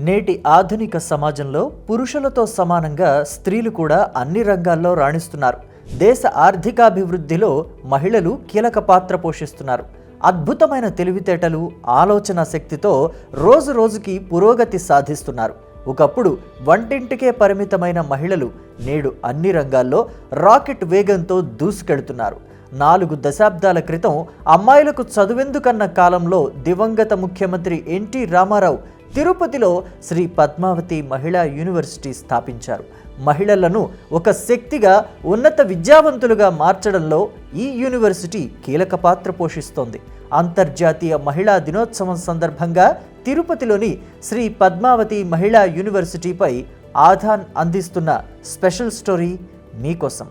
నేటి ఆధునిక సమాజంలో పురుషులతో సమానంగా స్త్రీలు కూడా అన్ని రంగాల్లో రాణిస్తున్నారు. దేశ ఆర్థికాభివృద్ధిలో మహిళలు కీలక పాత్ర పోషిస్తున్నారు. అద్భుతమైన తెలివితేటలు ఆలోచన శక్తితో రోజు రోజుకి పురోగతి సాధిస్తున్నారు. ఒకప్పుడు వంటింటికే పరిమితమైన మహిళలు నేడు అన్ని రంగాల్లో రాకెట్ వేగంతో దూసుకెడుతున్నారు నాలుగు దశాబ్దాల క్రితం అమ్మాయిలకు చదువెందుకన్న కాలంలో దివంగత ముఖ్యమంత్రి ఎన్టీ రామారావు తిరుపతిలో శ్రీ పద్మావతి మహిళా యూనివర్సిటీ స్థాపించారు. మహిళలను ఒక శక్తిగా ఉన్నత విద్యావంతులుగా మార్చడంలో ఈ యూనివర్సిటీ కీలక పాత్ర పోషిస్తోంది. అంతర్జాతీయ మహిళా దినోత్సవం సందర్భంగా తిరుపతిలోని శ్రీ పద్మావతి మహిళా యూనివర్సిటీపై ఆధాన్ అందిస్తున్న స్పెషల్ స్టోరీ మీకోసం.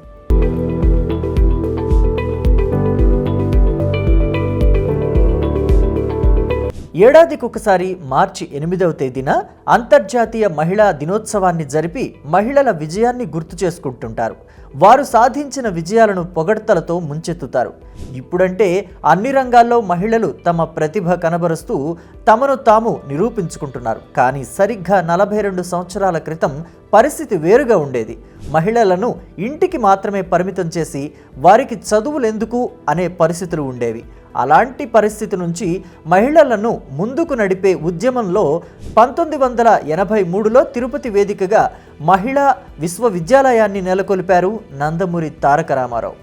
ఏడాదికొకసారి మార్చి ఎనిమిదవ తేదీన అంతర్జాతీయ మహిళా దినోత్సవాన్ని జరిపి మహిళల విజయాన్ని గుర్తు చేసుకుంటుంటారు. వారు సాధించిన విజయాలను పొగడ్తలతో ముంచెత్తుతారు. ఇప్పుడంటే అన్ని రంగాల్లో మహిళలు తమ ప్రతిభ కనబరుస్తూ తమను తాము నిరూపించుకుంటున్నారు. కానీ సరిగ్గా నలభై రెండు సంవత్సరాల క్రితం పరిస్థితి వేరుగా ఉండేది. మహిళలను ఇంటికి మాత్రమే పరిమితం చేసి వారికి చదువులెందుకు అనే పరిస్థితులు ఉండేవి. అలాంటి పరిస్థితి నుంచి మహిళలను ముందుకు నడిపే ఉద్యమంలో పంతొమ్మిది వందల ఎనభై మూడులో తిరుపతి వేదికగా మహిళా విశ్వవిద్యాలయాన్ని నెలకొల్పారు నందమూరి తారక రామారావు.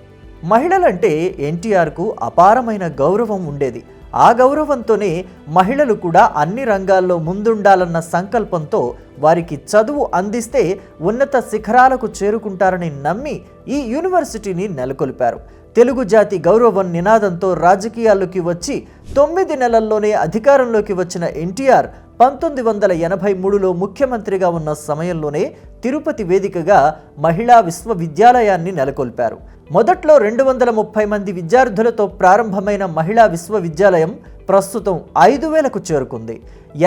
మహిళలంటే ఎన్టీఆర్కు అపారమైన గౌరవం ఉండేది. ఆ గౌరవంతోనే మహిళలు కూడా అన్ని రంగాల్లో ముందుండాలన్న సంకల్పంతో వారికి చదువు అందిస్తే ఉన్నత శిఖరాలకు చేరుకుంటారని నమ్మి ఈ యూనివర్సిటీని నెలకొల్పారు. తెలుగు జాతి గౌరవం నినాదంతో రాజకీయాల్లోకి వచ్చి తొమ్మిది నెలల్లోనే అధికారంలోకి వచ్చిన ఎన్టీఆర్ పంతొమ్మిది వందల ఎనభై మూడులో ముఖ్యమంత్రిగా ఉన్న సమయంలోనే తిరుపతి వేదికగా మహిళా విశ్వవిద్యాలయాన్ని నెలకొల్పారు. మొదట్లో రెండు వందల ముప్పై మంది విద్యార్థులతో ప్రారంభమైన మహిళా విశ్వవిద్యాలయం ప్రస్తుతం ఐదు వేలకు చేరుకుంది.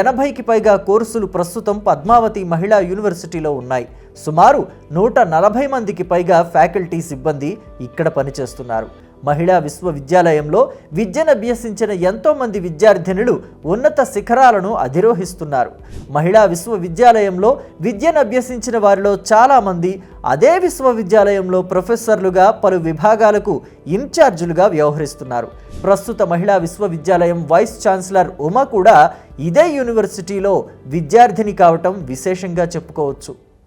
ఎనభైకి పైగా కోర్సులు ప్రస్తుతం పద్మావతి మహిళా యూనివర్సిటీలో ఉన్నాయి. సుమారు నూట నలభై మందికి పైగా ఫ్యాకల్టీ సిబ్బంది ఇక్కడ పనిచేస్తున్నారు. మహిళా విశ్వవిద్యాలయంలో విద్యను అభ్యసించిన ఎంతోమంది విద్యార్థినులు ఉన్నత శిఖరాలను అధిరోహిస్తున్నారు. మహిళా విశ్వవిద్యాలయంలో విద్యను అభ్యసించిన వారిలో చాలామంది అదే విశ్వవిద్యాలయంలో ప్రొఫెసర్లుగా పలు విభాగాలకు ఇన్ఛార్జీలుగా వ్యవహరిస్తున్నారు. ప్రస్తుత మహిళా విశ్వవిద్యాలయం వైస్ ఛాన్సలర్ ఉమా కూడా ఇదే యూనివర్సిటీలో విద్యార్థిని కావటం విశేషంగా చెప్పుకోవచ్చు.